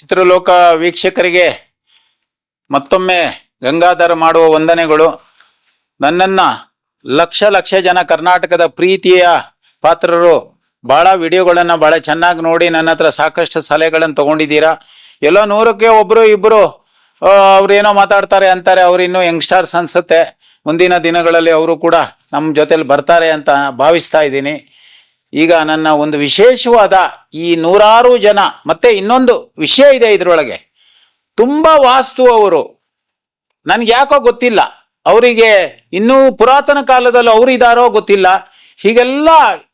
ಚಿತ್ರಲೋಕ ವೀಕ್ಷಕರಿಗೆ ಮತ್ತೊಮ್ಮೆ ಗಂಗಾಧರ ಮಾಡುವ ವಂದನೆಗಳು. ನನ್ನನ್ನು ಲಕ್ಷ ಲಕ್ಷ ಜನ ಕರ್ನಾಟಕದ ಪ್ರೀತಿಯ ಪಾತ್ರರು ಭಾಳ ವಿಡಿಯೋಗಳನ್ನು ಭಾಳ ಚೆನ್ನಾಗಿ ನೋಡಿ ನನ್ನ ಹತ್ರ ಸಾಕಷ್ಟು ಸಲಹೆಗಳನ್ನು ತೊಗೊಂಡಿದ್ದೀರಾ. ಎಲ್ಲೋ ನೂರಕ್ಕೆ ಒಬ್ಬರು ಇಬ್ಬರು ಅವ್ರು ಏನೋ ಮಾತಾಡ್ತಾರೆ ಅಂತಾರೆ, ಅವ್ರು ಇನ್ನೂ ಯಂಗ್ಸ್ಟರ್ಸ್ ಅನ್ಸುತ್ತೆ. ಮುಂದಿನ ದಿನಗಳಲ್ಲಿ ಅವರು ಕೂಡ ನಮ್ಮ ಜೊತೆಲಿ ಬರ್ತಾರೆ ಅಂತ ಭಾವಿಸ್ತಾ ಇದ್ದೀನಿ. ಈಗ ನನ್ನ ಒಂದು ವಿಶೇಷವಾದ ಈ ನೂರಾರು ಜನ, ಮತ್ತೆ ಇನ್ನೊಂದು ವಿಷಯ ಇದೆ ಇದರೊಳಗೆ. ತುಂಬಾ ವಾಸ್ತು ಅವರು. ನನ್ಗೆ ಯಾಕೋ ಗೊತ್ತಿಲ್ಲ. ಅವರಿಗೆ ಇನ್ನೂ ಪುರಾತನ ಕಾಲದಲ್ಲಿ ಅವರು ಇದಾರೋ ಗೊತ್ತಿಲ್ಲ. ಹೀಗೆಲ್ಲ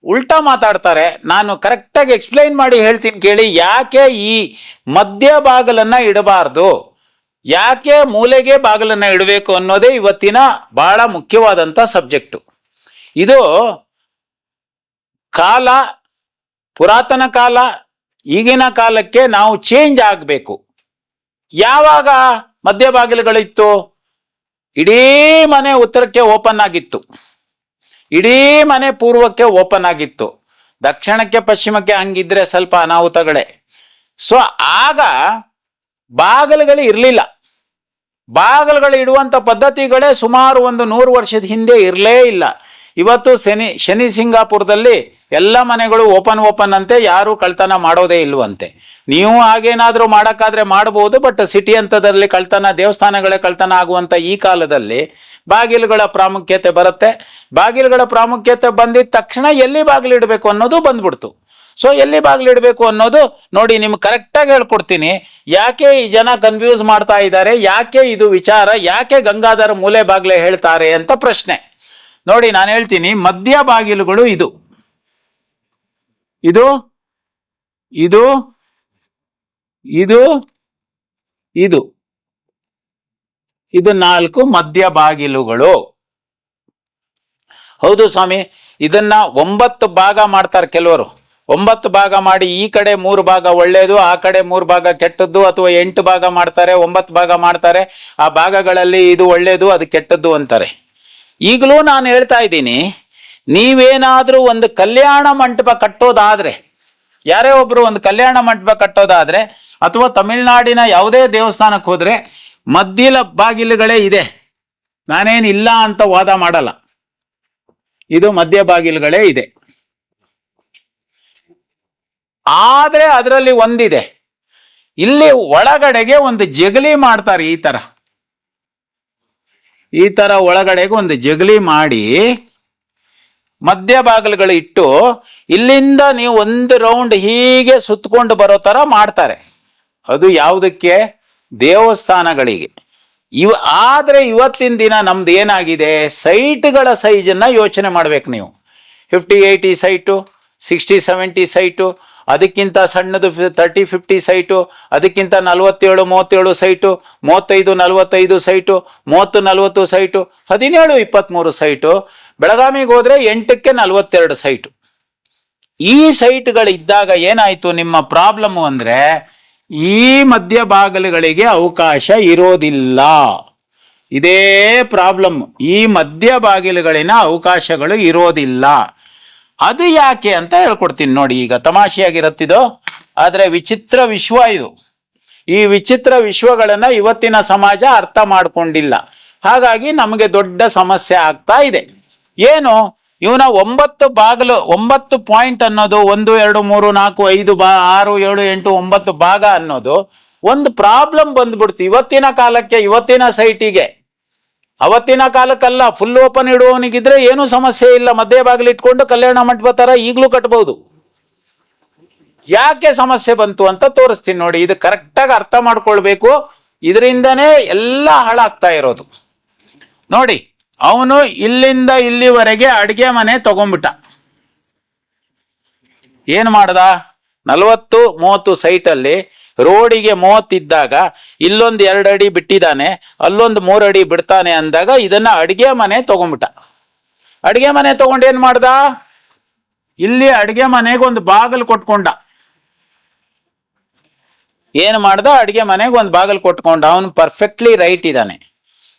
ಉಲ್ಟಾ ಮಾತಾಡ್ತಾರೆ. ನಾನು ಕರೆಕ್ಟಾಗಿ ಎಕ್ಸ್ಪ್ಲೈನ್ ಮಾಡಿ ಹೇಳ್ತೀನಿ ಕೇಳಿ, ಯಾಕೆ ಈ ಮಧ್ಯ ಬಾಗಲನ್ನ ಇಡಬಾರ್ದು? ಯಾಕೆ ಮೂಲೆಗೆ ಬಾಗಿಲನ್ನು ಇಡಬೇಕು ಅನ್ನೋದೇ ಇವತ್ತಿನ ಬಹಳ ಮುಖ್ಯವಾದಂಥ ಸಬ್ಜೆಕ್ಟು. ಇದು ಕಾಲ, ಪುರಾತನ ಕಾಲ, ಈಗಿನ ಕಾಲಕ್ಕೆ ನಾವು ಚೇಂಜ್ ಆಗಬೇಕು. ಯಾವಾಗ ಮಧ್ಯ ಬಾಗಿಲುಗಳಿತ್ತು? ಇಡೀ ಮನೆ ಉತ್ತರಕ್ಕೆ ಓಪನ್ ಆಗಿತ್ತು. ಇಡೀ ಮನೆ ಪೂರ್ವಕ್ಕೆ ಓಪನ್ ಆಗಿತ್ತು. ದಕ್ಷಿಣಕ್ಕೆ, ಪಶ್ಚಿಮಕ್ಕೆ ಹಂಗಿದ್ರೆ ಸ್ವಲ್ಪ ಅನಾಹುತಗಳೇ. ಸೊ ಆಗ ಬಾಗಿಲುಗಳು ಇರಲಿಲ್ಲ. ಬಾಗಿಲುಗಳು ಇಡುವಂಥ ಪದ್ಧತಿಗಳೇ ಸುಮಾರು ಒಂದು ನೂರು ವರ್ಷದ ಹಿಂದೆ ಇರಲೇ ಇಲ್ಲ. ಇವತ್ತು ಶನಿ ಶನಿ ಸಿಂಗಾಪುರದಲ್ಲಿ ಎಲ್ಲ ಮನೆಗಳು ಓಪನ್ ಓಪನ್ ಅಂತೆ, ಯಾರು ಕಳ್ತನ ಮಾಡೋದೇ ಇಲ್ವಂತೆ. ನೀವು ಹಾಗೇನಾದ್ರೂ ಮಾಡೋಕ್ಕಾದ್ರೆ ಮಾಡಬಹುದು ಬಟ್ ಸಿಟಿ ಹಂತದಲ್ಲಿ ಕಳ್ತನ, ದೇವಸ್ಥಾನಗಳೇ ಕಳ್ತನ ಆಗುವಂತ ಈ ಕಾಲದಲ್ಲಿ ಬಾಗಿಲುಗಳ ಪ್ರಾಮುಖ್ಯತೆ ಬರುತ್ತೆ. ಬಾಗಿಲುಗಳ ಪ್ರಾಮುಖ್ಯತೆ ಬಂದಿದ ತಕ್ಷಣ ಎಲ್ಲಿ ಬಾಗಿಲು ಇಡಬೇಕು ಅನ್ನೋದು ಬಂದ್ಬಿಡ್ತು. ಸೊ ಎಲ್ಲಿ ಬಾಗಿಲು ಇಡಬೇಕು ಅನ್ನೋದು ನೋಡಿ ನಿಮ್ಗೆ ಕರೆಕ್ಟಾಗಿ ಹೇಳ್ಕೊಡ್ತೀನಿ. ಯಾಕೆ ಈ ಜನ ಕನ್ಫ್ಯೂಸ್ ಮಾಡ್ತಾ ಇದ್ದಾರೆ? ಯಾಕೆ ಇದು ವಿಚಾರ? ಯಾಕೆ ಗಂಗಾಧರ ಮೂಲೆ ಬಾಗಿಲೆ ಹೇಳ್ತಾರೆ ಅಂತ ಪ್ರಶ್ನೆ. ನೋಡಿ, ನಾನು ಹೇಳ್ತೀನಿ ಮಧ್ಯ ಬಾಗಿಲುಗಳು ಇದು. ಇದು ಇದು ಇದು ಇದು. ಇದು ನಾಲ್ಕು ಮಧ್ಯ ಬಾಗಿಲುಗಳು. ಹೌದು ಸ್ವಾಮಿ, ಇದನ್ನ ಒಂಬತ್ತು ಭಾಗ ಮಾಡ್ತಾರೆ ಕೆಲವರು. ಒಂಬತ್ತು ಭಾಗ ಮಾಡಿ ಈ ಕಡೆ ಮೂರು ಭಾಗ ಒಳ್ಳೆಯದು ಆ ಕಡೆ ಮೂರು ಭಾಗ ಕೆಟ್ಟದ್ದು, ಅಥವಾ ಎಂಟು ಭಾಗ ಮಾಡ್ತಾರೆ, ಒಂಬತ್ತು ಭಾಗ ಮಾಡ್ತಾರೆ. ಆ ಭಾಗಗಳಲ್ಲಿ ಇದು ಒಳ್ಳೆಯದು ಅದು ಕೆಟ್ಟದ್ದು ಅಂತಾರೆ. ಈಗಲೂ ನಾನು ಹೇಳ್ತಾ ಇದ್ದೀನಿ, ನೀವೇನಾದರೂ ಒಂದು ಕಲ್ಯಾಣ ಮಂಟಪ ಕಟ್ಟೋದಾದರೆ, ಯಾರೇ ಒಬ್ಬರು ಒಂದು ಕಲ್ಯಾಣ ಮಂಟಪ ಕಟ್ಟೋದಾದರೆ, ಅಥವಾ ತಮಿಳುನಾಡಿನ ಯಾವುದೇ ದೇವಸ್ಥಾನಕ್ಕೆ ಹೋದರೆ ಮದ್ದಿಲ ಬಾಗಿಲುಗಳೇ ಇದೆ. ನಾನೇನು ಇಲ್ಲ ಅಂತ ವಾದ ಮಾಡಲ್ಲ. ಇದು ಮಧ್ಯ ಬಾಗಿಲುಗಳೇ ಇದೆ. ಆದರೆ ಅದರಲ್ಲಿ ಒಂದಿದೆ. ಇಲ್ಲಿ ಒಳಗಡೆಗೆ ಒಂದು ಜಗಲಿ ಮಾಡ್ತಾರೆ ಈ ತರ. ಈ ತರ ಒಳಗಡೆಗೆ ಒಂದು ಜಗಲಿ ಮಾಡಿ ಮಧ್ಯ ಬಾಗಿಲುಗಳು ಇಟ್ಟು ಇಲ್ಲಿಂದ ನೀವು ಒಂದು ರೌಂಡ್ ಹೀಗೆ ಸುತ್ತಕೊಂಡು ಬರೋ ತರ ಮಾಡ್ತಾರೆ. ಅದು ಯಾವುದಕ್ಕೆ? ದೇವಸ್ಥಾನಗಳಿಗೆ. ಇವ, ಆದ್ರೆ ಇವತ್ತಿನ ದಿನ ನಮ್ದು ಏನಾಗಿದೆ? ಸೈಟ್ಗಳ ಸೈಜನ್ನ ಯೋಚನೆ ಮಾಡ್ಬೇಕು ನೀವು. Fifty eighty site sixty seventy site ಅದಕ್ಕಿಂತ ಸಣ್ಣದು ತರ್ಟಿ ಫಿಫ್ಟಿ ಸೈಟು ಅದಕ್ಕಿಂತ ನಲವತ್ತೇಳು, ಮೂವತ್ತೇಳು ಸೈಟು ಮೂವತ್ತೈದು, ನಲವತ್ತೈದು ಸೈಟು ಮೂವತ್ತು, ನಲವತ್ತು ಸೈಟು ಹದಿನೇಳು ಇಪ್ಪತ್ತ್ಮೂರು ಸೈಟು ಬೆಳಗಾವಿಗೆ ಹೋದರೆ ಎಂಟಕ್ಕೆ ನಲವತ್ತೆರಡು ಸೈಟು ಈ ಸೈಟ್ಗಳಿದ್ದಾಗ ಏನಾಯ್ತು ನಿಮ್ಮ ಪ್ರಾಬ್ಲಮ್ ಅಂದ್ರೆ ಈ ಮಧ್ಯ ಬಾಗಿಲುಗಳಿಗೆ ಅವಕಾಶ ಇರೋದಿಲ್ಲ. ಇದೇ ಪ್ರಾಬ್ಲಮ್ ಈ ಮಧ್ಯ ಬಾಗಿಲುಗಳಿನ ಅವಕಾಶಗಳು ಇರೋದಿಲ್ಲ. ಅದು ಯಾಕೆ ಅಂತ ಹೇಳ್ಕೊಡ್ತೀನಿ ನೋಡಿ, ಈಗ ತಮಾಷೆಯಾಗಿರತ್ತಿದು, ಆದರೆ ವಿಚಿತ್ರ ವಿಶ್ವ ಇದು. ಈ ವಿಚಿತ್ರ ವಿಶ್ವಗಳನ್ನು ಇವತ್ತಿನ ಸಮಾಜ ಅರ್ಥ ಮಾಡ್ಕೊಂಡಿಲ್ಲ. ಹಾಗಾಗಿ ನಮಗೆ ದೊಡ್ಡ ಸಮಸ್ಯೆ ಆಗ್ತಾ ಇದೆ. ಏನು? ಇವನ ಒಂಬತ್ತು ಬಾಗಿಲು, ಒಂಬತ್ತು ಪಾಯಿಂಟ್ ಅನ್ನೋದು ಒಂದು, ಎರಡು, ಮೂರು, ನಾಲ್ಕು, ಐದು, ಬಾ, ಆರು, ಏಳು, ಎಂಟು, ಒಂಬತ್ತು ಭಾಗ ಅನ್ನೋದು ಒಂದು ಪ್ರಾಬ್ಲಮ್ ಬಂದ್ಬಿಡ್ತು ಇವತ್ತಿನ ಕಾಲಕ್ಕೆ, ಇವತ್ತಿನ ಸೈಟಿಗೆ. ಅವತ್ತಿನ ಕಾಲಕ್ಕಲ್ಲ ಫುಲ್ ಓಪನ್ ಇಡುವವನಿಗಿದ್ರೆ ಏನೂ ಸಮಸ್ಯೆ ಇಲ್ಲ. ಮಧ್ಯ ಬಾಗಿಲು ಇಟ್ಕೊಂಡು ಕಲ್ಯಾಣ ಮಂಟಪ ತರ ಈಗಲೂ ಕಟ್ಬಹುದು ಯಾಕೆ ಸಮಸ್ಯೆ ಬಂತು ಅಂತ ತೋರಿಸ್ತೀನಿ ನೋಡಿ. ಇದು ಕರೆಕ್ಟಾಗಿ ಅರ್ಥ ಮಾಡ್ಕೊಳ್ಬೇಕು. ಇದರಿಂದನೇ ಎಲ್ಲ ಹಾಳಾಗ್ತಾ ಇರೋದು. ನೋಡಿ, ಅವನು ಇಲ್ಲಿಂದ ಇಲ್ಲಿವರೆಗೆ ಅಡಿಗೆ ಮನೆ ತಗೊಂಡ್ಬಿಟ್ಟ. ಏನ್ ಮಾಡ್ದ? ನಲ್ವತ್ತು, ಮೂವತ್ತು ಸೈಟಲ್ಲಿ ರೋಡಿಗೆ ಮೂವತ್ತಿದ್ದಾಗ ಇಲ್ಲೊಂದು ಎರಡು ಅಡಿ ಬಿಟ್ಟಿದ್ದಾನೆ ಅಲ್ಲೊಂದು ಮೂರು ಅಡಿ ಬಿಡ್ತಾನೆ ಅಂದಾಗ ಇದನ್ನ ಅಡಿಗೆ ಮನೆ ತಗೊಂಡ್ಬಿಟ್ಟ ಅಡಿಗೆ ಮನೆ ತಗೊಂಡು ಏನ್ ಮಾಡ್ದ? ಇಲ್ಲಿ ಅಡಿಗೆ ಮನೆಗೆ ಒಂದು ಬಾಗಿಲು ಕೊಟ್ಕೊಂಡ. ಏನ್ ಮಾಡ್ದ? ಅಡಿಗೆ ಮನೆಗೆ ಒಂದು ಬಾಗಿಲು ಕೊಟ್ಕೊಂಡ. ಅವನು ಪರ್ಫೆಕ್ಟ್ಲಿ ರೈಟ್ ಇದ್ದಾನೆ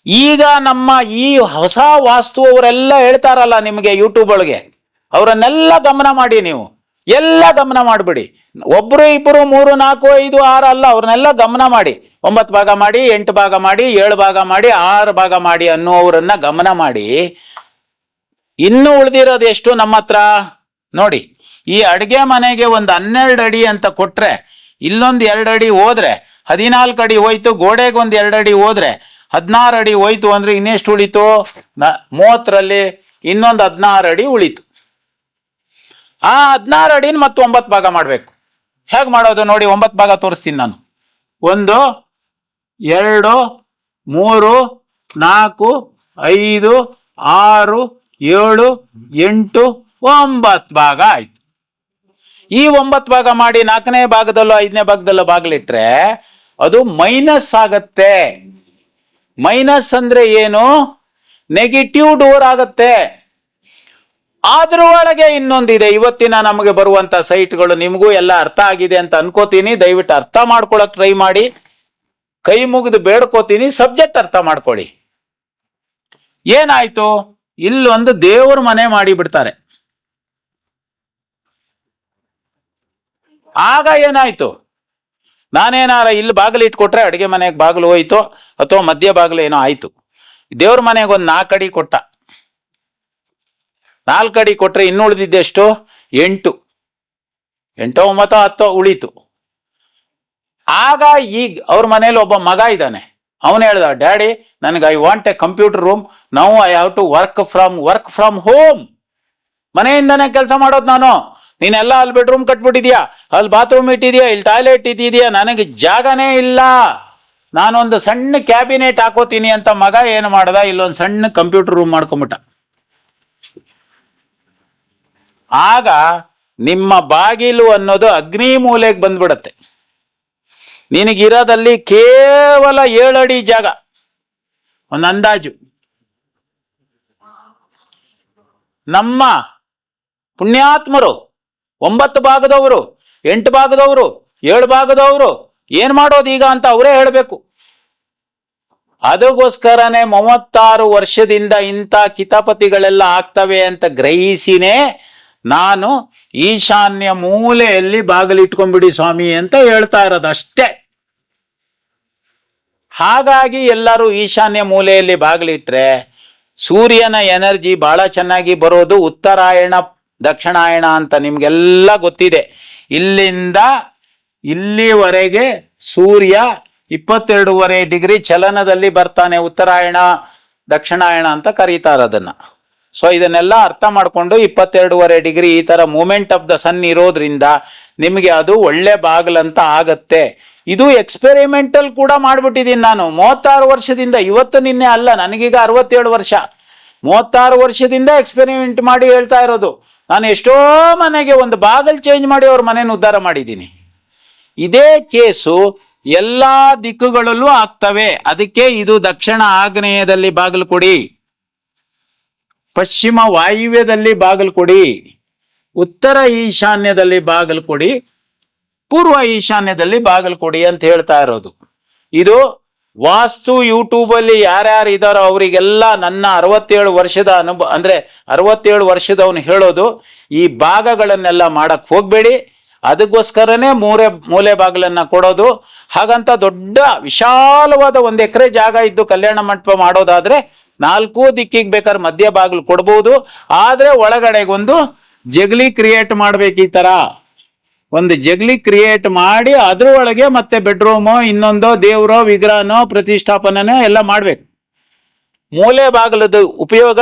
ಈಗ ನಮ್ಮ ಈ ಹೊಸ ವಾಸ್ತು ಅವರೆಲ್ಲ ಹೇಳ್ತಾರಲ್ಲ ನಿಮಗೆ ಯೂಟ್ಯೂಬ್ ಒಳಗೆ. ಅವರನ್ನೆಲ್ಲ ಗಮನ ಮಾಡಿ ನೀವು. ಎಲ್ಲ ಗಮನ ಮಾಡಿಬಿಡಿ. ಒಬ್ಬರು ಇಬ್ಬರು ಮೂರು ನಾಲ್ಕು ಐದು ಆರು ಅಲ್ಲ, ಅವ್ರನ್ನೆಲ್ಲ ಗಮನ ಮಾಡಿ. ಒಂಬತ್ತು ಭಾಗ ಮಾಡಿ, ಎಂಟು ಭಾಗ ಮಾಡಿ, ಏಳು ಭಾಗ ಮಾಡಿ, ಆರು ಭಾಗ ಮಾಡಿ ಅನ್ನುವರನ್ನ ಗಮನ ಮಾಡಿ. ಇನ್ನು ಉಳಿದಿರೋದು ಎಷ್ಟು ನಮ್ಮ ಹತ್ರ? ನೋಡಿ, ಈ ಅಡಿಗೆ ಮನೆಗೆ ಒಂದು ಹನ್ನೆರಡು ಅಡಿ ಅಂತ ಕೊಟ್ರೆ, ಇಲ್ಲೊಂದು ಎರಡು ಅಡಿ ಹೋದ್ರೆ, ಹದಿನಾಲ್ಕು ಅಡಿ ಹೋಯ್ತು, ಗೋಡೆಗೆ ಒಂದು ಎರಡು ಅಡಿ ಹೋದ್ರೆ, ಹದಿನಾರು ಅಡಿ ಹೋಯ್ತು ಅಂದ್ರೆ ಇನ್ನೆಷ್ಟು ಉಳಿತು? ನ- ಮೂವತ್ತರಲ್ಲಿ ಇನ್ನೊಂದು ಹದಿನಾರು ಅಡಿ ಉಳಿತು. ಆ ಹದಿನಾರು ಅಡಿನ ಮತ್ತು ಒಂಬತ್ತು ಭಾಗ ಮಾಡಬೇಕು. ಹೇಗೆ ಮಾಡೋದು ನೋಡಿ ಒಂಬತ್ತು ಭಾಗ ತೋರಿಸ್ತೀನಿ ನಾನು. ಒಂದು, ಎರಡು, ಮೂರು, ನಾಲ್ಕು, ಐದು, ಆರು, ಏಳು, ಎಂಟು, ಒಂಬತ್ತು ಭಾಗ ಆಯ್ತು. ಈ ಒಂಬತ್ತು ಭಾಗ ಮಾಡಿ ನಾಲ್ಕನೇ ಭಾಗದಲ್ಲೋ ಐದನೇ ಭಾಗದಲ್ಲೋ ಬಾಗಿಲಿಟ್ರೆ ಅದು ಮೈನಸ್ ಆಗತ್ತೆ. ಮೈನಸ್ ಅಂದ್ರೆ ಏನು? ನೆಗೆಟಿವ್ ಡೋರ್ ಆಗತ್ತೆ. ಅದ್ರ ಒಳಗೆ ಇನ್ನೊಂದಿದೆ. ಇವತ್ತಿನ ನಮಗೆ ಬರುವಂತ ಸೈಟ್ಗಳು ನಿಮಗೂ ಎಲ್ಲ ಅರ್ಥ ಆಗಿದೆ ಅಂತ ಅನ್ಕೋತೀನಿ. ದಯವಿಟ್ಟು ಅರ್ಥ ಮಾಡ್ಕೊಳಕ್ ಟ್ರೈ ಮಾಡಿ. ಕೈ ಮುಗಿದು ಬೇಡ್ಕೋತೀನಿ. ಸಬ್ಜೆಕ್ಟ್ ಅರ್ಥ ಮಾಡ್ಕೊಳ್ಳಿ. ಏನಾಯ್ತು? ಇಲ್ಲೊಂದು ದೇವ್ರ ಮನೆ ಮಾಡಿ ಬಿಡ್ತಾರೆ ಆಗ ಏನಾಯ್ತು? ನಾನೇನಾರ ಇಲ್ಲಿ ಬಾಗಿಲು ಇಟ್ಕೊಟ್ರೆ ಅಡಿಗೆ ಮನೆಗೆ ಬಾಗಿಲು ಹೋಯ್ತು? ಅಥವಾ ಮಧ್ಯ ಬಾಗಿಲು ಏನೋ ಆಯ್ತು? ದೇವ್ರ ಮನೆಗೆ ಒಂದು ನಾಲ್ಕು ಅಡಿ ಕೊಟ್ಟ. ನಾಲ್ಕು ಅಡಿ ಕೊಟ್ರೆ ಇನ್ನು ಉಳಿದಿದ್ದೆಷ್ಟು ಎಂಟು. ಎಂಟೋ ಒಂಬತ್ತೋ ಹತ್ತೋ ಉಳಿತು. ಆಗ ಈಗ ಅವ್ರ ಮನೇಲಿ ಒಬ್ಬ ಮಗ ಇದ್ದಾನೆ. ಅವನು ಹೇಳ್ದ, ಡ್ಯಾಡಿ, ನನಗೆ I want a computer room now I have to work from work from home ಮನೆಯಿಂದನೇ ಕೆಲಸ ಮಾಡೋದು ನಾನು. ನೀನೆಲ್ಲ ಅಲ್ಲಿ ಬೆಡ್ರೂಮ್ ಕಟ್ಬಿಟ್ಟಿದ್ಯಾ? ಅಲ್ಲಿ ಬಾತ್ರೂಮ್ ಇಟ್ಟಿದ್ಯಾ? ಇಲ್ಲಿ ಟಾಯ್ಲೆಟ್ ಇಟ್ಟಿದ್ಯಾ? ನನಗೆ ಜಾಗನೇ ಇಲ್ಲ. ನಾನೊಂದು ಸಣ್ಣ ಕ್ಯಾಬಿನೆಟ್ ಹಾಕೋತೀನಿ ಅಂತ ಮಗ ಏನು ಮಾಡ್ದ? ಇಲ್ಲೊಂದು ಸಣ್ಣ ಕಂಪ್ಯೂಟರ್ ರೂಮ್ ಮಾಡ್ಕೊಂಬಿಟ್ಟ. ಆಗ ನಿಮ್ಮ ಬಾಗಿಲು ಅನ್ನೋದು ಅಗ್ನಿ ಮೂಲೆಗೆ ಬಂದ್ಬಿಡತ್ತೆ. ನಿನಗಿರೋದಲ್ಲಿ ಕೇವಲ ಏಳಡಿ ಜಾಗ, ಒಂದು ಅಂದಾಜು. ನಮ್ಮ ಪುಣ್ಯಾತ್ಮರು, ಒಂಬತ್ತು ಭಾಗದವರು, ಎಂಟು ಭಾಗದವರು, ಏಳು ಭಾಗದವರು ಏನ್ ಮಾಡೋದು ಈಗ ಅಂತ ಅವರೇ ಹೇಳಬೇಕು. ಅದಕ್ಕೋಸ್ಕರನೇ ಮೂವತ್ತಾರು ವರ್ಷದಿಂದ ಇಂಥ ಕಿತಾಪತಿಗಳೆಲ್ಲ ಆಗ್ತವೆ ಅಂತ ಗ್ರಹಿಸಿನೇ ನಾನು ಈಶಾನ್ಯ ಮೂಲೆಯಲ್ಲಿ ಬಾಗಿಲಿಟ್ಕೊಂಡ್ಬಿಡಿ ಸ್ವಾಮಿ ಅಂತ ಹೇಳ್ತಾ ಇರೋದು ಅಷ್ಟೇ ಹಾಗಾಗಿ ಎಲ್ಲರೂ ಈಶಾನ್ಯ ಮೂಲೆಯಲ್ಲಿ ಬಾಗಿಲಿಟ್ರೆ ಸೂರ್ಯನ ಎನರ್ಜಿ ಬಹಳ ಚೆನ್ನಾಗಿ ಬರೋದು ಉತ್ತರಾಯಣ, ದಕ್ಷಿಣಾಯಣ ಅಂತ ನಿಮ್ಗೆಲ್ಲ ಗೊತ್ತಿದೆ. ಇಲ್ಲಿಂದ ಇಲ್ಲಿವರೆಗೆ ಸೂರ್ಯ ಇಪ್ಪತ್ತೆರಡೂವರೆ ಡಿಗ್ರಿ ಚಲನದಲ್ಲಿ ಬರ್ತಾನೆ ಉತ್ತರಾಯಣ, ದಕ್ಷಿಣಾಯಣ ಅಂತ ಕರೀತಾರೆ ಅದನ್ನ ಸೊ ಇದನ್ನೆಲ್ಲ ಅರ್ಥ ಮಾಡಿಕೊಂಡು ಇಪ್ಪತ್ತೆರಡೂವರೆ ಡಿಗ್ರಿ ಈ ತರ ಮೂಮೆಂಟ್ ಆಫ್ ದ ಸನ್ ಇರೋದ್ರಿಂದ ನಿಮಗೆ ಅದು ಒಳ್ಳೆ ಬಾಗಿಲಂತ ಆಗತ್ತೆ. ಇದು ಎಕ್ಸ್ಪೆರಿಮೆಂಟಲ್ ಕೂಡ ಮಾಡ್ಬಿಟ್ಟಿದ್ದೀನಿ ನಾನು. ಮೂವತ್ತಾರು ವರ್ಷದಿಂದ, ಇವತ್ತು ನಿನ್ನೆ ಅಲ್ಲ, ನನಗೀಗ ಅರವತ್ತೇಳು ವರ್ಷ. ಮೂವತ್ತಾರು ವರ್ಷದಿಂದ ಎಕ್ಸ್ಪೆರಿಮೆಂಟ್ ಮಾಡಿ ಹೇಳ್ತಾ ಇರೋದು. ನಾನು ಎಷ್ಟೋ ಮನೆಗೆ ಒಂದು ಬಾಗಿಲು ಚೇಂಜ್ ಮಾಡಿ ಅವ್ರ ಮನೇನ ಉದ್ಧಾರ ಮಾಡಿದ್ದೀನಿ. ಇದೇ ಕೇಸು ಎಲ್ಲಾ ದಿಕ್ಕುಗಳಲ್ಲೂ ಆಗ್ತವೆ. ಅದಕ್ಕೆ ಇದು ದಕ್ಷಿಣ ಆಗ್ನೇಯದಲ್ಲಿ ಬಾಗಿಲು ಕೊಡಿ. ಪಶ್ಚಿಮ ವಾಯುವ್ಯದಲ್ಲಿ ಬಾಗಲು ಕೊಡಿ ಉತ್ತರ ಈಶಾನ್ಯದಲ್ಲಿ ಬಾಗಲು ಕೊಡಿ ಪೂರ್ವ ಈಶಾನ್ಯದಲ್ಲಿ ಬಾಗಲು ಕೊಡಿ ಅಂತ ಹೇಳ್ತಾ ಇರೋದು. ಇದು ವಾಸ್ತು ಯೂಟ್ಯೂಬ್ ಅಲ್ಲಿ ಯಾರ್ಯಾರು ಇದಾರೋ ಅವರಿಗೆಲ್ಲ ನನ್ನ ಅರವತ್ತೇಳು ವರ್ಷದ ಅನುಭವ ಅಂದ್ರೆ ಅರವತ್ತೇಳು ವರ್ಷದವನು ಹೇಳೋದು, ಈ ಭಾಗಗಳನ್ನೆಲ್ಲ ಮಾಡಕ್ ಹೋಗ್ಬೇಡಿ. ಅದಕ್ಕೋಸ್ಕರನೇ ಮೂರೆ ಮೂಲೆ ಬಾಗಿಲನ್ನ ಕೊಡೋದು. ಹಾಗಂತ ದೊಡ್ಡ ವಿಶಾಲವಾದ ಒಂದು ಎಕರೆ ಜಾಗ ಇದ್ದು ಕಲ್ಯಾಣ ಮಂಟಪ ಮಾಡೋದಾದ್ರೆ ನಾಲ್ಕು ದಿಕ್ಕಿಗೆ ಬೇಕಾದ್ರೆ ಮಧ್ಯ ಬಾಗಿಲು ಕೊಡ್ಬೋದು. ಆದ್ರೆ ಒಳಗಡೆಗೊಂದು ಜಗಲಿ ಕ್ರಿಯೇಟ್ ಮಾಡ್ಬೇಕು ಈ ತರ. ಒಂದು ಜಗ್ಲಿ ಕ್ರಿಯೇಟ್ ಮಾಡಿ ಅದ್ರ ಒಳಗೆ ಮತ್ತೆ ಬೆಡ್ರೂಮು ಇನ್ನೊಂದು ದೇವ್ರೋ, ವಿಗ್ರಹನೋ ಪ್ರತಿಷ್ಠಾಪನೆ ಎಲ್ಲ ಮಾಡ್ಬೇಕು. ಮೂಲೆ ಬಾಗಿಲದ ಉಪಯೋಗ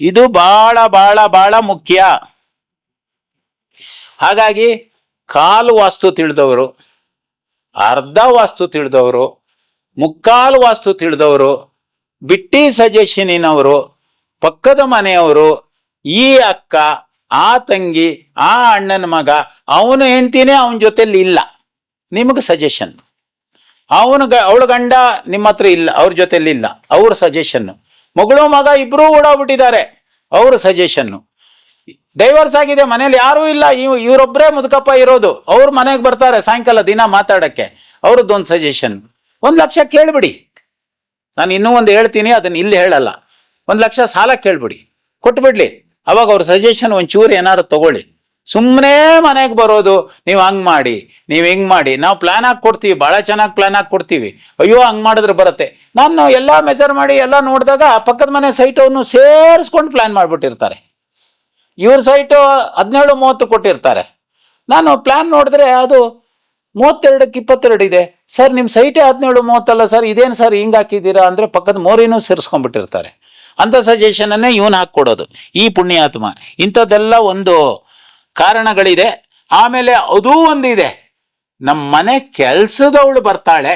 ಇದು ಬಹಳ ಬಹಳ ಬಹಳ ಮುಖ್ಯ. ಹಾಗಾಗಿ ಕಾಲು ವಾಸ್ತು ತಿಳಿದವರು, ಅರ್ಧ ವಾಸ್ತು ತಿಳಿದವರು, ಮುಕ್ಕಾಲು ವಾಸ್ತು ತಿಳಿದವರು ಬಿಟ್ಟಿ ಸಜೆಷನಿನವರು ಪಕ್ಕದ ಮನೆಯವರು, ಈ ಅಕ್ಕ, ಆ ತಂಗಿ, ಆ ಅಣ್ಣನ ಮಗ, ಅವನು ಹೆಂಡ್ತಿನೇ ಅವನ ಜೊತೆಲಿ ಇಲ್ಲ. ನಿಮಗೆ ಸಜೆಷನ್ ಅವನು ಅವಳ ಗಂಡ ನಿಮ್ಮ ಹತ್ರ ಇಲ್ಲ, ಅವ್ರ ಜೊತೆಲಿ ಇಲ್ಲ. ಅವ್ರ ಸಜೆಷನ್ ಮಗಳು ಮಗ ಇಬ್ರು ಓಡೋಗ್ಬಿಟ್ಟಿದ್ದಾರೆ ಅವ್ರ ಸಜೆಷನ್ ಡೈವರ್ಸ್ ಆಗಿದೆ, ಮನೇಲಿ ಯಾರೂ ಇಲ್ಲ. ಇವ್ ಇವರೊಬ್ಬರೇ ಮುದುಕಪ್ಪ ಇರೋದು. ಅವ್ರ ಮನೆಗೆ ಬರ್ತಾರೆ ಸಾಯಂಕಾಲ ದಿನ ಮಾತಾಡಕ್ಕೆ. ಅವ್ರದ್ದೊಂದು ಸಜೆಷನ್ ಒಂದು ಲಕ್ಷ ಕೇಳ್ಬಿಡಿ. ನಾನು ಇನ್ನೂ ಒಂದು ಹೇಳ್ತೀನಿ, ಅದನ್ನ ಇಲ್ಲಿ ಹೇಳಲ್ಲ. ಒಂದು ಲಕ್ಷ ಸಾಲ ಕೇಳ್ಬಿಡಿ. ಕೊಟ್ಬಿಡ್ಲಿ. ಅವಾಗ ಅವ್ರ ಸಜೆಷನ್ ಒಂಚೂರು ಏನಾದ್ರು ತಗೊಳ್ಳಿ. ಸುಮ್ಮನೆ ಮನೆಗೆ ಬರೋದು, ನೀವು ಹಂಗೆ ಮಾಡಿ, ನೀವು ಹಿಂಗೆ ಮಾಡಿ. ನಾವು ಪ್ಲಾನ್ ಹಾಕಿ ಕೊಡ್ತೀವಿ, ಭಾಳ ಚೆನ್ನಾಗಿ ಪ್ಲಾನ್ ಹಾಕಿ ಕೊಡ್ತೀವಿ. ಅಯ್ಯೋ, ಹಂಗ್ ಮಾಡಿದ್ರೆ ಬರುತ್ತೆ. ನಾನು ಎಲ್ಲ ಮೆಜರ್ ಮಾಡಿ, ಎಲ್ಲ ನೋಡಿದಾಗ ಪಕ್ಕದ ಮನೆ ಸೈಟವನ್ನು ಸೇರಿಸ್ಕೊಂಡು ಪ್ಲಾನ್ ಮಾಡಿಬಿಟ್ಟಿರ್ತಾರೆ. ಇವ್ರ ಸೈಟು ಹದಿನೇಳು, ಮೂವತ್ತು ಕೊಟ್ಟಿರ್ತಾರೆ. ನಾನು ಪ್ಲಾನ್ ನೋಡಿದ್ರೆ ಅದು ಮೂವತ್ತೆರಡಕ್ಕೆ ಇಪ್ಪತ್ತೆರಡು ಇದೆ. ಸರ್ ನಿಮ್ಮ ಸೈಟೇ ಹದಿನೇಳು, ಮೂವತ್ತಲ್ಲ ಸರ್, ಇದೇನು ಸರ್ ಹಿಂಗೆ ಹಾಕಿದ್ದೀರಾ? ಅಂದರೆ ಪಕ್ಕದ ಮೋರಿನೂ ಸೇರಿಸ್ಕೊಂಡ್ಬಿಟ್ಟಿರ್ತಾರೆ. ಅಂಥ ಸಜೆಷನನ್ನೇ ಇವನು ಹಾಕ್ಕೊಡೋದು. ಈ ಪುಣ್ಯಾತ್ಮ. ಇಂಥದ್ದೆಲ್ಲ ಒಂದು ಕಾರಣಗಳಿದೆ. ಆಮೇಲೆ ಅದೂ ಒಂದಿದೆ. ನಮ್ಮ ಮನೆ ಕೆಲಸದವಳು ಬರ್ತಾಳೆ.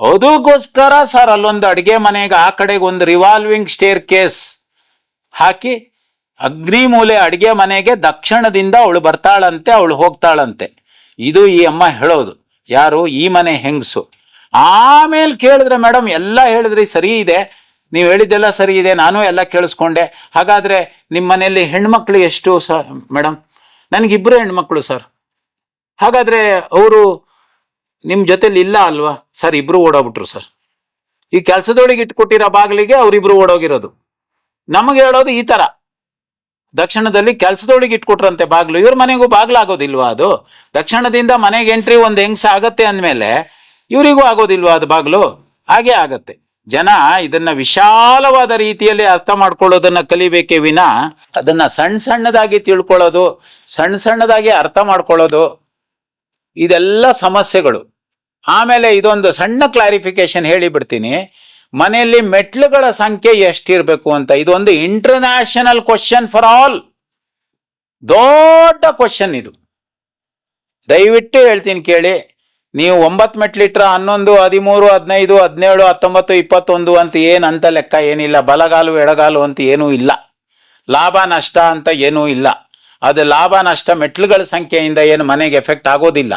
ಅದಕ್ಕೋಸ್ಕರ ಸರ್, ಅಲ್ಲೊಂದು ಅಡುಗೆ ಮನೆಗೆ ಆ ಕಡೆಗೆ ಒಂದು ರಿವಾಲ್ವಿಂಗ್ ಸ್ಟೇರ್ ಕೇಸ್ ಹಾಕಿ ಅಗ್ನಿ ಮೂಲೆ ಅಡುಗೆ ಮನೆಗೆ ದಕ್ಷಿಣದಿಂದ ಅವಳು ಬರ್ತಾಳಂತೆ, ಅವಳು ಹೋಗ್ತಾಳಂತೆ. ಇದು ಈ ಅಮ್ಮ ಹೇಳೋದು. ಯಾರು? ಈ ಮನೆ ಹೆಂಗಸು? ಆಮೇಲೆ ಕೇಳಿದ್ರೆ ಮೇಡಮ್, ಎಲ್ಲ ಹೇಳಿದ್ರಿ ಸರಿ ಇದೆ. ನೀವು ಹೇಳಿದ್ದೆಲ್ಲ ಸರಿ ಇದೆ, ನಾನು ಎಲ್ಲ ಕೇಳಿಸ್ಕೊಂಡೆ. ಹಾಗಾದ್ರೆ ನಿಮ್ಮ ಮನೆಯಲ್ಲಿ ಹೆಣ್ಮಕ್ಳು ಎಷ್ಟು ಸ, ಮೇಡಮ್? ನನಗಿಬ್ಬರು ಹೆಣ್ಮಕ್ಳು ಸರ್. ಹಾಗಾದ್ರೆ ಅವರು ನಿಮ್ಮ ಜೊತೇಲಿ ಇಲ್ಲ ಅಲ್ವಾ? ಸರ್ ಇಬ್ಬರು ಓಡೋಗ್ಬಿಟ್ರು ಸರ್. ಈ ಕೆಲಸದೊಳಗೆ ಇಟ್ಕೊಟ್ಟಿರೋ ಬಾಗಿಲಿಗೆ ಅವರಿಬ್ರು ಓಡೋಗಿರೋದು. ನಮಗೆ ಹೇಳೋದು ಈ ತರ. ದಕ್ಷಿಣದಲ್ಲಿ ಕೆಲಸದೊಳಗೆ ಇಟ್ಕೊಟ್ರಂತೆ ಬಾಗ್ಲು. ಇವ್ರ ಮನೆಗೂ ಬಾಗ್ಲು ಆಗೋದಿಲ್ವಾ ಅದು? ದಕ್ಷಿಣದಿಂದ ಮನೆಗೆ ಎಂಟ್ರಿ ಒಂದು ಹೆಂಗ್ಸ ಆಗತ್ತೆ ಅಂದಮೇಲೆ ಇವರಿಗೂ ಆಗೋದಿಲ್ವಾ ಅದು ಬಾಗ್ಲು? ಹಾಗೆ ಆಗತ್ತೆ. ಜನ ಇದನ್ನ ವಿಶಾಲವಾದ ರೀತಿಯಲ್ಲಿ ಅರ್ಥ ಮಾಡ್ಕೊಳ್ಳೋದನ್ನ ಕಲಿಬೇಕೇ ವಿನ ಅದನ್ನ ಸಣ್ಣ ಸಣ್ಣದಾಗಿ ತಿಳ್ಕೊಳ್ಳೋದು ಸಣ್ಣ ಸಣ್ಣದಾಗಿ ಅರ್ಥ ಮಾಡ್ಕೊಳ್ಳೋದು, ಇದೆಲ್ಲ ಸಮಸ್ಯೆಗಳು. ಆಮೇಲೆ ಇದೊಂದು ಸಣ್ಣ ಕ್ಲಾರಿಫಿಕೇಶನ್ ಹೇಳಿಬಿಡ್ತೀನಿ. ಮನೆಯಲ್ಲಿ ಮೆಟ್ಲುಗಳ ಸಂಖ್ಯೆ ಎಷ್ಟಿರಬೇಕು ಅಂತ? ಇದೊಂದು ಇಂಟರ್ನ್ಯಾಷನಲ್ ಕ್ವಶನ್ ಫಾರ್ ಆಲ್ ದೊಡ್ಡ ಕ್ವಶನ್ ಇದು. ದಯವಿಟ್ಟು ಹೇಳ್ತೀನಿ ಕೇಳಿ. ನೀವು ಒಂಬತ್ತು ಮೆಟ್ಲಿಟ್ರ ಹನ್ನೊಂದು, ಹದಿಮೂರು, ಹದಿನೈದು, ಹದಿನೇಳು, ಹತ್ತೊಂಬತ್ತು, ಇಪ್ಪತ್ತೊಂದು ಅಂತ ಏನು ಅಂತ ಲೆಕ್ಕ ಏನಿಲ್ಲ. ಬಲಗಾಲು, ಎಡಗಾಲು ಅಂತ ಏನೂ ಇಲ್ಲ. ಲಾಭ, ನಷ್ಟ ಅಂತ ಏನೂ ಇಲ್ಲ. ಅದು ಲಾಭ, ನಷ್ಟ, ಮೆಟ್ಲುಗಳ ಸಂಖ್ಯೆಯಿಂದ ಏನು ಮನೆಗೆ ಎಫೆಕ್ಟ್ ಆಗೋದಿಲ್ಲ.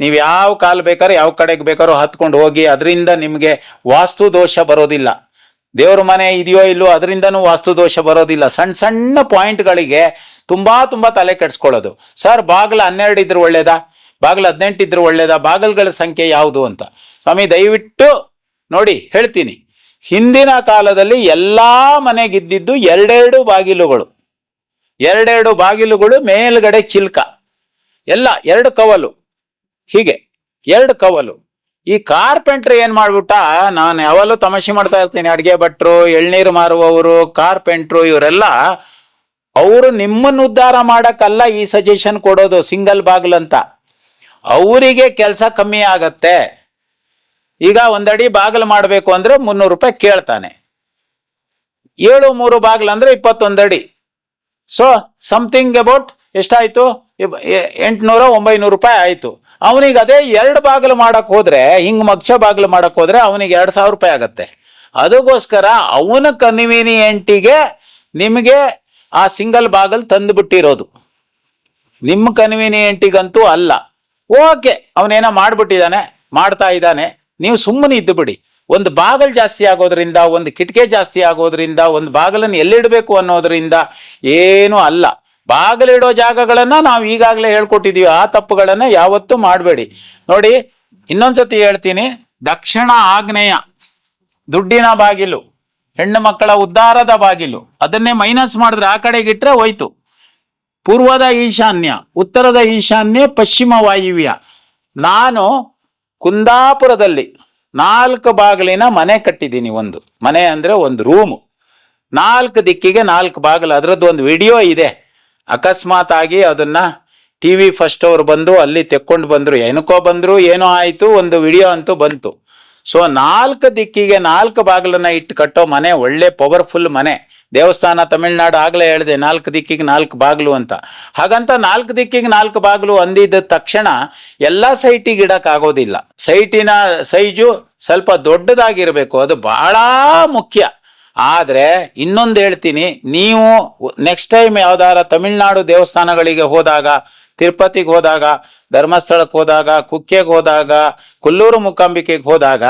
ನೀವು ಯಾವ ಕಾಲು ಬೇಕಾದ್ರೂ, ಯಾವ ಕಡೆಗೆ ಬೇಕಾದ್ರೂ ಹತ್ಕೊಂಡು ಹೋಗಿ, ಅದರಿಂದ ನಿಮಗೆ ವಾಸ್ತು ದೋಷ ಬರೋದಿಲ್ಲ. ದೇವ್ರ ಮನೆ ಇದೆಯೋ ಇಲ್ಲೋ, ಅದರಿಂದನೂ ವಾಸ್ತು ದೋಷ ಬರೋದಿಲ್ಲ. ಸಣ್ಣ ಸಣ್ಣ ಪಾಯಿಂಟ್ಗಳಿಗೆ ತುಂಬಾ ತುಂಬಾ ತಲೆ ಕೆಡಿಸ್ಕೊಳ್ಳೋದು. ಸರ್, ಬಾಗಿಲು ಹನ್ನೆರಡು ಇದ್ರೆ ಒಳ್ಳೇದಾ? ಬಾಗಿಲು ಹದಿನೆಂಟು ಇದ್ರೆ ಒಳ್ಳೇದಾ? ಬಾಗಿಲುಗಳ ಸಂಖ್ಯೆ ಯಾವುದು ಅಂತ. ಸ್ವಾಮಿ, ದಯವಿಟ್ಟು ನೋಡಿ, ಹೇಳ್ತೀನಿ. ಹಿಂದಿನ ಕಾಲದಲ್ಲಿ ಎಲ್ಲಾ ಮನೆಗಿದ್ದಿದ್ದು ಎರಡೆರಡು ಬಾಗಿಲುಗಳು. ಎರಡೆರಡು ಬಾಗಿಲುಗಳು ಮೇಲ್ಗಡೆ ಚಿಲ್ಕ. ಎಲ್ಲ ಎರಡು ಕವಲು. ಹೀಗೆ ಎರಡು ಕವಲು. ಈ ಕಾರ್ಪೆಂಟ್ರ್ ಏನ್ ಮಾಡ್ಬಿಟ್ಟ? ನಾನು ಯಾವಲ್ಲೂ ತಮಾಷೆ ಮಾಡ್ತಾ ಇರ್ತೀನಿ, ಅಡಿಗೆ ಭಟ್ರು, ಎಳ್ನೀರು ಮಾರುವವರು, ಕಾರ್ಪೆಂಟ್ರು ಇವರೆಲ್ಲ ಅವರು ನಿಮ್ಮನ್ನು ಉದ್ಧಾರ ಮಾಡಕ್ಕಲ್ಲ ಈ ಸಜೆಷನ್ ಕೊಡೋದು, ಸಿಂಗಲ್ ಬಾಗಿಲು ಅಂತ. ಅವರಿಗೆ ಕೆಲಸ ಕಮ್ಮಿ ಆಗತ್ತೆ. ಈಗ ಒಂದಡಿ ಬಾಗಿಲು ಮಾಡಬೇಕು ಅಂದ್ರೆ ಮುನ್ನೂರು ರೂಪಾಯಿ ಕೇಳ್ತಾನೆ. ಏಳು, ಮೂರು ಬಾಗಿಲು ಅಂದ್ರೆ ಇಪ್ಪತ್ತೊಂದಡಿ. ಸೊ ಸಮಥಿಂಗ್ ಅಬೌಟ್ ಎಷ್ಟಾಯ್ತು? ಎಂಟುನೂರ ಒಂಬೈನೂರು ರೂಪಾಯಿ ಆಯ್ತು. ಅವನಿಗೆ ಅದೇ ಎರಡು ಬಾಗಿಲು ಮಾಡಕ್ ಹೋದ್ರೆ, ಹಿಂಗ್ ಮಗ್ಚ ಬಾಗಿಲು ಮಾಡಕ್ ಹೋದ್ರೆ ಅವನಿಗೆ ಎರಡ್ ಸಾವಿರ ರೂಪಾಯಿ ಆಗತ್ತೆ. ಅದಕ್ಕೋಸ್ಕರ ಅವನ ಕನ್ವೀನಿಯೆಂಟಿಗೆ ನಿಮಗೆ ಆ ಸಿಂಗಲ್ ಬಾಗಿಲು ತಂದು ಬಿಟ್ಟಿರೋದು. ನಿಮ್ಮ ಕನ್ವೀನಿಯೆಂಟಿಗಂತೂ ಅಲ್ಲ. ಓಕೆ, ಅವನೇನೋ ಮಾಡಿಬಿಟ್ಟಿದ್ದಾನೆ, ಮಾಡ್ತಾ ಇದ್ದಾನೆ. ನೀವು ಸುಮ್ಮನೆ ಇದ್ದು ಬಿಡಿ. ಒಂದು ಬಾಗಲ್ ಜಾಸ್ತಿ ಆಗೋದ್ರಿಂದ, ಒಂದು ಕಿಟಕಿ ಜಾಸ್ತಿ ಆಗೋದ್ರಿಂದ, ಒಂದು ಬಾಗಲನ್ನು ಎಲ್ಲಿಡಬೇಕು ಅನ್ನೋದ್ರಿಂದ ಏನೂ ಅಲ್ಲ. ಬಾಗಿಲಿಡೋ ಜಾಗಗಳನ್ನ ನಾವು ಈಗಾಗಲೇ ಹೇಳ್ಕೊಟ್ಟಿದೀವಿ. ಆ ತಪ್ಪುಗಳನ್ನ ಯಾವತ್ತೂ ಮಾಡಬೇಡಿ. ನೋಡಿ, ಇನ್ನೊಂದ್ಸತಿ ಹೇಳ್ತೀನಿ. ದಕ್ಷಿಣ ಆಗ್ನೇಯ, ದುಡ್ಡಿನ ಬಾಗಿಲು, ಹೆಣ್ಣು ಮಕ್ಕಳ ಉದ್ಧಾರದ ಬಾಗಿಲು, ಅದನ್ನೇ ಮೈನಸ್ ಮಾಡಿದ್ರೆ ಆ ಕಡೆಗೆ ಇಟ್ರೆ ಹೋಯ್ತು. ಪೂರ್ವದ ಈಶಾನ್ಯ, ಉತ್ತರದ ಈಶಾನ್ಯ, ಪಶ್ಚಿಮ ವಾಯುವ್ಯ. ನಾನು ಕುಂದಾಪುರದಲ್ಲಿ ನಾಲ್ಕು ಬಾಗಿಲಿನ ಮನೆ ಕಟ್ಟಿದ್ದೀನಿ ಒಂದು. ಮನೆ ಅಂದ್ರೆ ಒಂದು ರೂಮು ನಾಲ್ಕು ದಿಕ್ಕಿಗೆ ನಾಲ್ಕು ಬಾಗಿಲು. ಅದರದ್ದು ಒಂದು ವಿಡಿಯೋ ಇದೆ. ಅಕಸ್ಮಾತ್ ಆಗಿ ಅದನ್ನ ಟಿ ವಿ ಫಸ್ಟ್ ಅವ್ರು ಬಂದು ಅಲ್ಲಿ ತೆಕ್ಕೊಂಡು ಬಂದ್ರು. ಏನಕ್ಕೋ ಬಂದ್ರು, ಏನೋ ಆಯಿತು, ಒಂದು ವಿಡಿಯೋ ಅಂತೂ ಬಂತು. ಸೊ ನಾಲ್ಕು ದಿಕ್ಕಿಗೆ ನಾಲ್ಕು ಬಾಗಿಲನ್ನ ಇಟ್ಟು ಕಟ್ಟೋ ಮನೆ ಒಳ್ಳೆ ಪವರ್ಫುಲ್ ಮನೆ. ದೇವಸ್ಥಾನ ತಮಿಳ್ನಾಡು ಆಗಲೇ ಹೇಳಿದೆ ನಾಲ್ಕು ದಿಕ್ಕಿಗೆ ನಾಲ್ಕು ಬಾಗಿಲು ಅಂತ. ಹಾಗಂತ ನಾಲ್ಕು ದಿಕ್ಕಿಗೆ ನಾಲ್ಕು ಬಾಗಿಲು ಅಂದಿದ್ದ ತಕ್ಷಣ ಎಲ್ಲ ಸೈಟಿಗೆ ಇಡೋಕ್ಕಾಗೋದಿಲ್ಲ ಸೈಟಿನ ಸೈಜು ಸ್ವಲ್ಪ ದೊಡ್ಡದಾಗಿರಬೇಕು. ಅದು ಬಹಳ ಮುಖ್ಯ. ಆದರೆ ಇನ್ನೊಂದು ಹೇಳ್ತೀನಿ, ನೀವು ನೆಕ್ಸ್ಟ್ ಟೈಮ್ ಯಾವ್ದಾರ ತಮಿಳ್ನಾಡು ದೇವಸ್ಥಾನಗಳಿಗೆ ಹೋದಾಗ, ತಿರುಪತಿಗೆ ಹೋದಾಗ, ಧರ್ಮಸ್ಥಳಕ್ಕೆ ಹೋದಾಗ, ಕುಕ್ಕೆಗೆ ಹೋದಾಗ, ಕೊಲ್ಲೂರು ಮುಕಾಂಬಿಕೆಗೆ ಹೋದಾಗ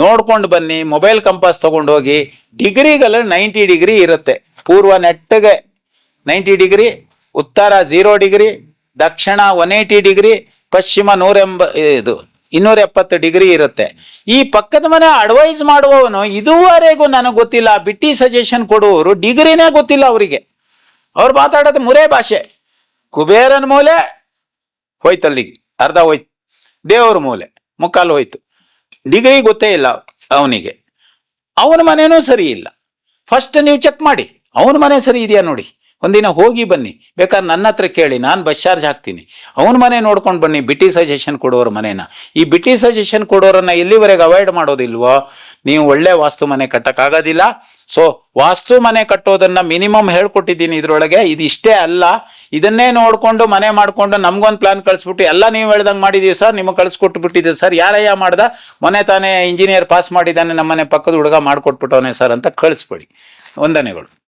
ನೋಡ್ಕೊಂಡು ಬನ್ನಿ ಮೊಬೈಲ್ ಕಂಪಾಸ್ ತಗೊಂಡೋಗಿ ಡಿಗ್ರಿಗಲ್ಲ ನೈಂಟಿ ಡಿಗ್ರಿ ಇರುತ್ತೆ. ಪೂರ್ವ ನೆಟ್ಟಗೆ ನೈಂಟಿ ಡಿಗ್ರಿ, ಉತ್ತರ ಝೀರೋ ಡಿಗ್ರಿ, ದಕ್ಷಿಣ ಒನ್ ಏಯ್ಟಿ ಡಿಗ್ರಿ, ಪಶ್ಚಿಮ ನೂರ ಎಂಬ ಇದು ಇನ್ನೂರ ಎಪ್ಪತ್ತು ಡಿಗ್ರಿ ಇರುತ್ತೆ. ಈ ಪಕ್ಕದ ಮನೆ ಅಡ್ವೈಸ್ ಮಾಡುವವನು ಇದುವರೆಗೂ ನನಗೆ ಗೊತ್ತಿಲ್ಲ, ಬಿಟ್ಟಿ ಸಜೆಷನ್ ಕೊಡುವವರು ಡಿಗ್ರಿನೇ ಗೊತ್ತಿಲ್ಲ ಅವರಿಗೆ. ಅವ್ರು ಮಾತಾಡೋದು ಮುರೇ ಭಾಷೆ. ಕುಬೇರನ ಮೂಲೆ ಹೋಯ್ತಲ್ಲಿಗೆ, ಅರ್ಧ ಹೋಯ್ತು. ದೇವ್ರ ಮೂಲೆ, ಮುಕ್ಕಾಲು ಹೋಯ್ತು. ಡಿಗ್ರಿ ಗೊತ್ತೇ ಇಲ್ಲ ಅವನಿಗೆ. ಅವನ ಮನೆಯೂ ಸರಿ ಇಲ್ಲ. ಫಸ್ಟ್ ನೀವು ಚೆಕ್ ಮಾಡಿ. ಅವನ ಮನೆ ಸರಿ ಇದೆಯಾ ನೋಡಿ. ಒಂದಿನ ಹೋಗಿ ಬನ್ನಿ. ಬೇಕಾದ್ರೆ ನನ್ನ ಹತ್ರ ಕೇಳಿ. ನಾನು ಬಸ್ ಚಾರ್ಜ್ ಹಾಕ್ತೀನಿ. ಅವನ ಮನೆ ನೋಡ್ಕೊಂಡು ಬನ್ನಿ. ಬಿಟಿ ಸಜೆಷನ್ ಕೊಡೋರ ಮನೇನ. ಈ ಬಿಟಿ ಸಜೆಷನ್ ಕೊಡೋರನ್ನ ಎಲ್ಲಿವರೆಗೆ ಅವಾಯ್ಡ್ ಮಾಡೋದಿಲ್ವೋ, ನೀವು ಒಳ್ಳೆ ವಾಸ್ತು ಮನೆ ಕಟ್ಟಕ್ಕಾಗೋದಿಲ್ಲ. ಸೊ ವಾಸ್ತು ಮನೆ ಕಟ್ಟೋದನ್ನ ಮಿನಿಮಮ್ ಹೇಳ್ಕೊಟ್ಟಿದ್ದೀನಿ ಇದ್ರೊಳಗೆ. ಇದು ಇಷ್ಟೇ ಅಲ್ಲ. ಇದನ್ನೇ ನೋಡ್ಕೊಂಡು, ಮನೆ ಮಾಡ್ಕೊಂಡು ನಮ್ಗೊಂದು ಪ್ಲಾನ್ ಕಳಿಸ್ಬಿಟ್ಟು, ಎಲ್ಲ ನೀವು ಹೇಳ್ದಂಗೆ ಮಾಡಿದೀವಿ ಸರ್, ನಿಮಗೆ ಕಳಿಸ್ಕೊಟ್ಟು ಬಿಟ್ಟಿದ್ದೀವಿ ಸರ್. ಯಾರಯ್ಯ ಮಾಡ್ದ? ಮೊನ್ನೆ ತಾನೇ ಇಂಜಿನಿಯರ್ ಪಾಸ್ ಮಾಡಿದ್ದಾನೆ, ನಮ್ಮನೆ ಪಕ್ಕದ ಹುಡುಗ ಮಾಡಿಕೊಟ್ಬಿಟ್ಟವನೇ ಸರ್ ಅಂತ ಕಳಿಸ್ಬೇಡಿ. ವಂದನೆಗಳು.